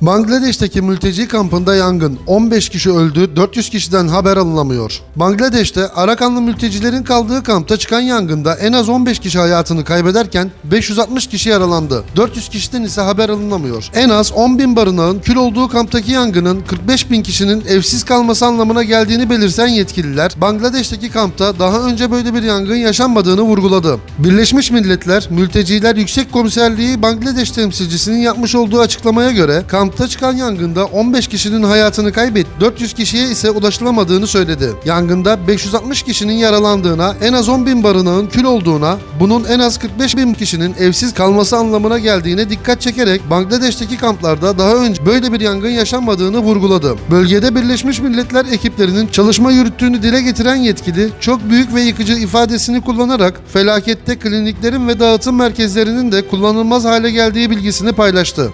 Bangladeş'teki mülteci kampında yangın. 15 kişi öldü, 400 kişiden haber alınamıyor. Bangladeş'te Arakanlı mültecilerin kaldığı kampta çıkan yangında en az 15 kişi hayatını kaybederken 560 kişi yaralandı. 400 kişiden ise haber alınamıyor. En az 10 bin barınağın kül olduğu kamptaki yangının 45 bin kişinin evsiz kalması anlamına geldiğini belirten yetkililer, Bangladeş'teki kampta daha önce böyle bir yangın yaşanmadığını vurguladı. Birleşmiş Milletler Mülteciler Yüksek Komiserliği Bangladeş temsilcisinin yapmış olduğu açıklamaya göre kampta çıkan yangında 15 kişinin hayatını kaybet, 400 kişiye ise ulaşılamadığını söyledi. Yangında 560 kişinin yaralandığına, en az 10 bin barınağın kül olduğuna, bunun en az 45 bin kişinin evsiz kalması anlamına geldiğine dikkat çekerek Bangladeş'teki kamplarda daha önce böyle bir yangın yaşanmadığını vurguladı. Bölgede Birleşmiş Milletler ekiplerinin çalışma yürüttüğünü dile getiren yetkili, çok büyük ve yıkıcı ifadesini kullanarak felakette kliniklerin ve dağıtım merkezlerinin de kullanılmaz hale geldiği bilgisini paylaştı.